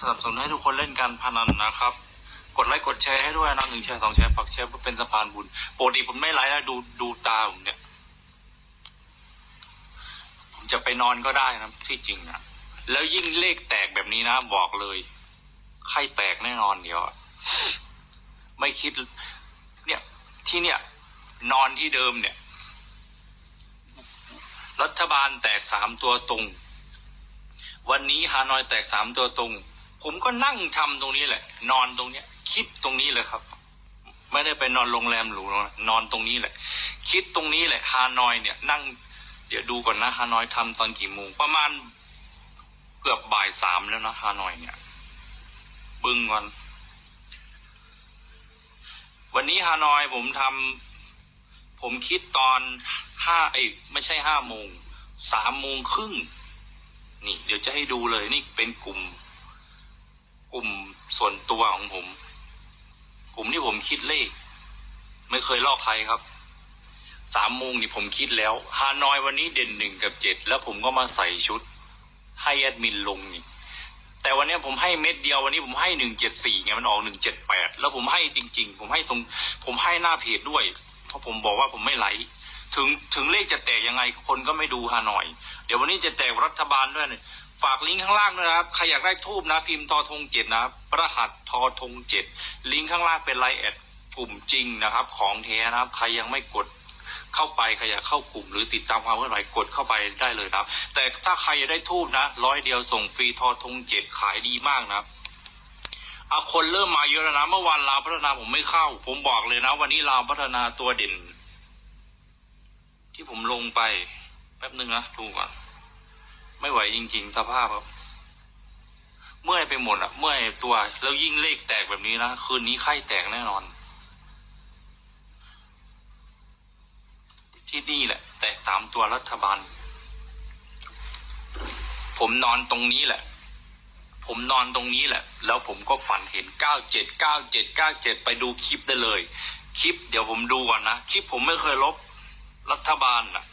สนับสนุนให้ทุกคนเล่นการพนันนะครับ กดไลค์กดแชร์ให้ด้วยนะหนึ่งแชร์สองแชร์ฝากแชร์เพื่อเป็นสะพานบุญปกติผมไม่ไลค์นะดูดูตาผมเนี่ย ผมจะไปนอนก็ได้นะที่จริงนะแล้วยิ่งเลขแตกแบบนี้นะบอกเลยไข้แตกแน่นอนเดี๋ยวไม่คิด เนี่ยที่เนี่ย นอนที่เดิมเนี่ย รัฐบาลแตกสามตัวตรง วันนี้ฮานอยแตกสามตัวตรง ผมก็นั่งทำตรงนี้แหละ นอนตรงเนี้ย คิดตรงนี้เลยครับ ไม่ได้ไปนอนโรงแรมหรูนะนอนตรงนี้แหละ คิดตรงนี้แหละฮานอยเนี่ย นั่ง เดี๋ยวดูก่อนนะฮานอยทำตอนกี่โมงประมาณเกือบบ่ายสามแล้วนะฮานอยเนี่ย บึ้งก่อนวันนี้ฮานอยผมทำผมคิดตอนห้าไอยไม่ใช่ห้าโมงสามโมงครึ่งนี่ เดี๋ยวจะให้ดูเลยนี่เป็นกลุ่ม กลุ่มส่วนตัวของผม กลุ่มที่ผมคิดเลข ไม่เคยลอกใครครับสามโมงนี่ผมคิดแล้วฮานอยวันนี้เด่นหนึ่งกับเจ็ดแล้วผมก็มาใส่ชุด ให้แอดมินลงนี่ แต่วันนี้ผมให้เม็ดเดียววันนี้ผมให้หนึ่งเจ็ดสี่ไงมันออกหนึ่งเจ็ดแปดแล้วผมให้จริง ๆ ผมให้ตรง ผมให้หน้าเพจด้วย เพราะผมบอกว่าผมไม่ไหลถึงถึงเลขจะแตกยังไงคนก็ไม่ดูฮานอย เดี๋ยววันนี้จะแจกรัฐบาลด้วยเนี่ย ฝากลิงก์ข้างล่างด้วยนะครับ ใครอยากได้ทูบนะ พิมพ์ทอทงเจ็ดนะครับรหัสทอทงเจ็ดลิงก์ข้างล่างเป็นไลน์แอดกลุ่มจริงนะครับ ของแท้นะครับ ใครยังไม่กดเข้าไปใครอยากเข้ากลุ่มหรือติดตามความเคลื่อนไหวกดเข้าไปได้เลยนะครับ แต่ถ้าใครอยากได้ทูบนะร้อยเดียวส่งฟรีทอทงเจ็ดขายดีมากนะครับเอาคนเริ่มมาเยอะแล้วนะ เมื่อวานลาวพัฒนาผมไม่เข้า ผมบอกเลยนะ วันนี้ลาวพัฒนาตัวเด่น ที่ผมลงไป แป๊บหนึ่งนะดูก่อน ไม่ไหวจริง ๆ สภาพครับ เมื่อยไปหมดอะเมื่อยตัว แล้วยิ่งเลขแตกแบบนี้นะ คืนนี้ไข้แตกแน่นอน ที่นี่แหละ แตกสามตัวรัฐบาล ผมนอนตรงนี้แหละ ผมนอนตรงนี้แหละ แล้วผมก็ฝันเห็นเก้าเจ็ดเก้าเจ็ดเก้าเจ็ดไปดูคลิปได้เลย คลิป เดี๋ยวผมดูก่อนนะ คลิปผมไม่เคยลบรัฐบาลน่ะ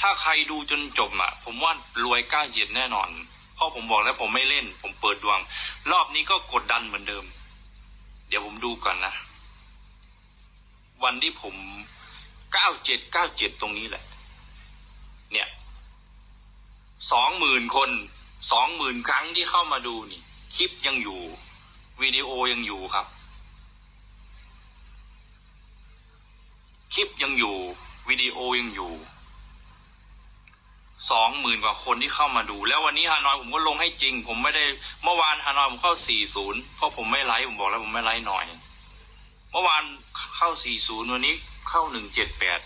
ถ้าใครดูจนจบอะ ผมว่ารวยกล้าเหยียดแน่นอน เพราะผมบอกแล้วผมไม่เล่น ผมเปิดดวง รอบนี้ก็กดดันเหมือนเดิม เดี๋ยวผมดูก่อนนะ วันที่ผมเก้าเจ็ดเก้าเจ็ดตรงนี้แหละ เนี่ยสองหมื่นคนสองหมื่นครั้งที่เข้ามาดูนี่ คลิปยังอยู่วิดีโอยังอยู่ครับ คลิปยังอยู่วิดีโอยังอยู่ สองหมื่นกว่าคนที่เข้ามาดู แล้ววันนี้ฮานอยผมก็ลงให้จริง ผมไม่ได้เมื่อวานฮานอยผมเข้าสี่ศูนย์เพราะผมไม่ไลฟ์ผมบอกแล้วผมไม่ไลฟ์หน่อย เมื่อวานเข้าสี่ศูนย์วันนี้เข้าหนึ่งเจ็ดแปด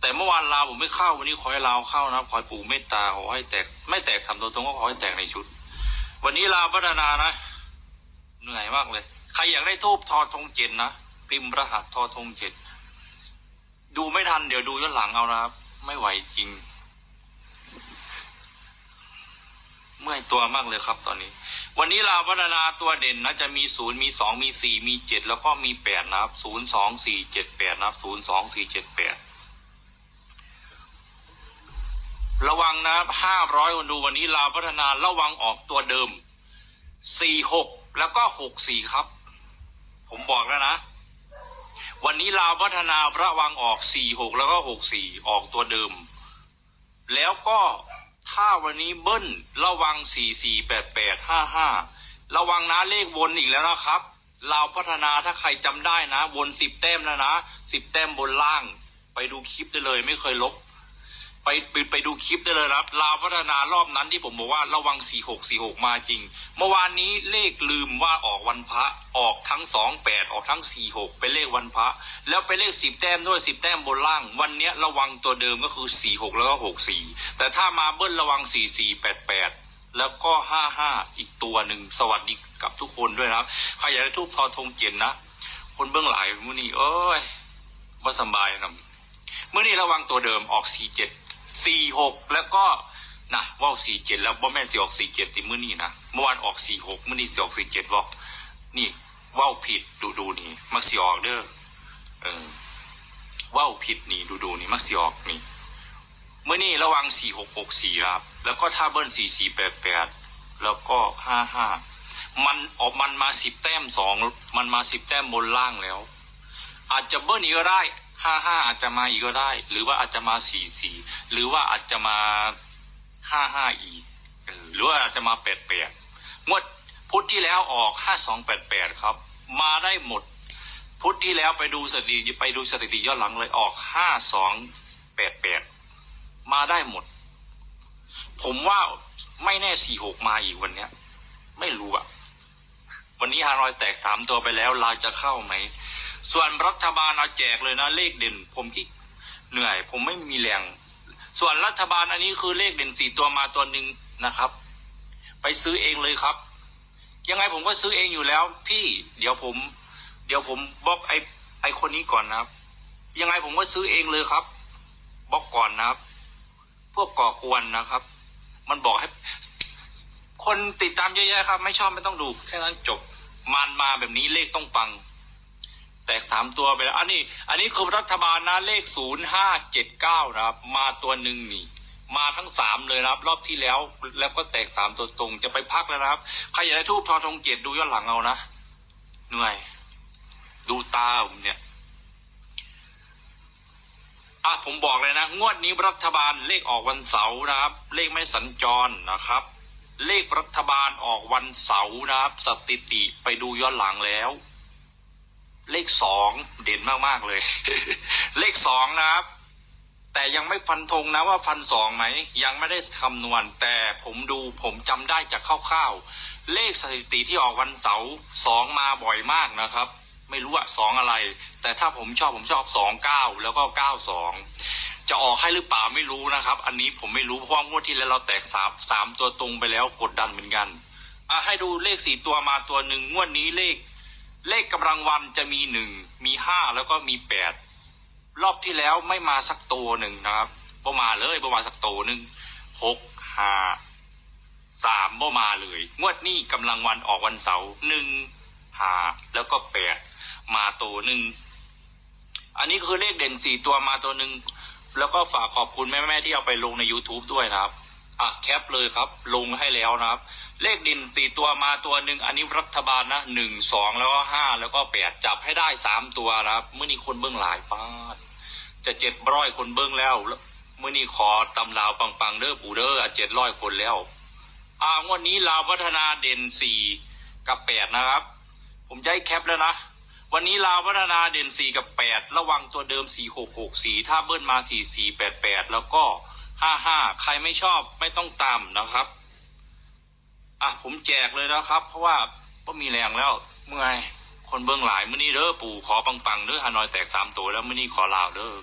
แต่เมื่อวานลาวผมไม่เข้าวันนี้ขอให้ลาวเข้านะขอให้ปู่เมตตาขอให้แตก ไม่แตกทำตัวตรงก็ขอให้แตกในชุด วันนี้ลาวพัฒนานะ เหนื่อยมากเลยใครอยากได้ทูบทอทงเจ็ดนะพิมพ์รหัสทอทงเจ็ดดูไม่ทันเดี๋ยวดูย้อนหลังเอานะครับ ไม่ไหวจริง เมื่อยตัวมากเลยครับตอนนี้ วันนี้เราพัฒนาตัวเด่นนะจะมีศูนย์มีสองมีสี่มีเจ็ดแล้วก็มีแปดนะครับศูนย์สองสี่เจ็ดแปดนะครับศูนย์สองสี่เจ็ดแปดระวังนะครับห้าร้อยคนดูวันนี้เราพัฒนาระวังออกตัวเดิมสี่หกแล้วก็หกสี่ครับ ผมบอกแล้วนะ วันนี้ลาวพัฒนาระวังออกสี่หกแล้วก็หกสี่ออกตัวเดิม แล้วก็ ถ้าวันนี้เบิ้ลระวัง 448855 ระวังนะเลขวนอีกแล้วนะครับ เราพัฒนาถ้าใครจำได้นะ วนสิบแต้มแล้วนะสิบแต้มบนล่าง ไปดูคลิปได้เลยไม่เคยลบ ไปไปไปดูคลิปได้เลยครับลาวพัฒนารอบนั้นที่ผมบอกว่าระวัง 4 6 4 6 มาจริง เมื่อวานนี้เลขลืมว่าออกวันพระออกทั้ง 2 8 ออกทั้ง 4 6 เป็นเลขวันพระ แล้วเป็นเลข 10 แต้มด้วย 10 แต้มบนล่าง วันเนี้ยระวังตัวเดิมก็คือ 4 6 แล้วก็ 6 4 แต่ถ้ามาเบิ้ลระวัง 4 4 8 8แล้วก็ 5 5 อีกตัวหนึ่ง สวัสดีกับทุกคนด้วยนะครับ ใครอยากได้ทูบทอทงเจนนะ คนเบื้องหลายมื้อนี้เอ้ยว่าสบายนะเมื่อนี้ระวังตัวเดิมออก 47 46แล้วก็นะว่า47แล้วว่าแม่นสิออก47ติมื่อนี้นะเมื่อวานออก46มื่อนี้สิออก47ว่านี่ว่าวผิดดูดูนี่มักสิออกเด้อเออว่าวผิดนี่ดูดูนี่มักสิออกนี่เมื่อนี้ระวัง4664ครับ แล้วก็ถ้าเบิ้ล4488แปดแปดแล้วก็55มันออกมันมาสิบแต้มสองมันมาสิบแต้มบนล่างแล้ว อาจจะเบิ้ลอีกก็ได้ ห้าห้าอาจจะมาอีกก็ได้ หรือว่าอาจจะมาสี่สี่หรือว่าอาจจะมาห้าห้าอีกหรือว่าอาจจะมาแปดแปดงวดพุทธที่แล้วออกห้าสองแปดแปดครับ มาได้หมด พุทธที่แล้วไปดูสถิติไปดูสถิติย้อนหลังเลยออกห้าสองแปดแปดมาได้หมด ผมว่าไม่แน่สี่หกมาอีกวันเนี้ย ไม่รู้อะวันนี้ฮารอยแตกสามตัวไปแล้วลายจะเข้าไหม ส่วนรัฐบาลเอาแจกเลยนะเลขเด่น ผมที่เหนื่อย ผมไม่มีแรง ส่วนรัฐบาลอันนี้คือเลขเด่นสี่ตัวมาตัวหนึ่งนะครับ ไปซื้อเองเลยครับ ยังไงผมก็ซื้อเองอยู่แล้ว พี่เดี๋ยวผม เดี๋ยวผมบล็อกไอไอคนนี้ก่อนนะครับ ยังไงผมก็ซื้อเองเลยครับบล็อกก่อนนะครับ พวกก่อกวนนะครับ มันบอกให้ คนติดตามเยอะแยะครับ ไม่ชอบไม่ต้องดูแค่นั้นจบมันมาแบบนี้เลขต้องปัง แตกสามตัวไปแล้วอันนี้ อันนี้คือรัฐบาลนะเลขศูนย์ห้าเจ็ดเก้านะครับ มาตัวหนึ่งนี่ มาทั้งสามเลยนะครับ รอบที่แล้วแล้วก็แตกสามตัวตรงจะไปพักแล้วนะครับใครอยากได้ทูบทอทองเกตดูย้อนหลังเอานะเหนื่อย ดูตาผมเนี่ยอะผมบอกเลยนะ งวดนี้รัฐบาลเลขออกวันเสาร์นะครับ เลขไม่สัญจรนะครับ เลขรัฐบาลออกวันเสาร์นะครับ สถิติไปดูย้อนหลังแล้ว เลขสองเด่นมากๆเลย เลขสองนะครับ แต่ยังไม่ฟันธงนะว่าฟันสองไหมยังไม่ได้คำนวณ แต่ผมดูผมจำได้จากคร่าวๆเลขสถิติที่ออกวันเสาร์สองมาบ่อยมากนะครับ ไม่รู้อะสองอะไร แต่ถ้าผมชอบผมชอบสองเก้าแล้วก็เก้าสองจะออกให้หรือเปล่าไม่รู้นะครับ อันนี้ผมไม่รู้เพราะว่างวดที่แล้วเราแตกสามสามตัวตรงไปแล้วกดดันเหมือนกันอะให้ดูเลขสี่ตัวมาตัวหนึ่งงวดนี้เลข เลขกำลังวันจะมีหนึ่งมีห้าแล้วก็มีแปดรอบที่แล้วไม่มาสักตัวหนึ่งนะครับบ่มาเลยบ่มาสักตัวหนึ่งหกห้าสามบ่มาเลย งวดนี้กำลังวันออกวันเสาร์หนึ่งห้าแล้วก็แปดมาตัวหนึ่งอันนี้คือเลขเด่นสี่ตัวมาตัวหนึ่งแล้วก็ฝากขอบคุณแม่ ๆ ที่เอาไปลงใน YouTube ด้วยนะครับ อะแคปเลยครับ ลงให้แล้วนะครับ เลขด่นสี่ตัวมาตัวหนึ่งอันนี้รัฐบาลนะหนึ่งสองแล้วก็ห้าแล้วก็แปดจับให้ได้สามตัวนะครับเมื่อนี้คนเบื้องหลายป้าจะเจ็ดร้อยคนเบิ้องแล้วเมื่อนี้ขอตำลาวปังๆเด้อปูเด้อเจ็ดร้อยคนแล้ว อ่างวดนี้ลาวพัฒนาเด่นสี่กับแปดนะครับ ผมจะให้แคปแล้วนะ วันนี้ลาวพัฒนาเด่นสี่กับแปดระวังตัวเดิมสี่หกหกสี่ถ้าเบิ้ลมาสี่สี่แปดแปดแล้วก็ห้าห้าใครไม่ชอบไม่ต้องตามนะครับ อะผมแจกเลยนะครับ เพราะว่าก็มีแรงแล้ว เมื่อยคนเบื้องหลายมื่อนี้เด้อปู่ขอปังๆเด้อฮานอยแตกสามตัวแล้วมื่อนี้ขอลาวเด้อ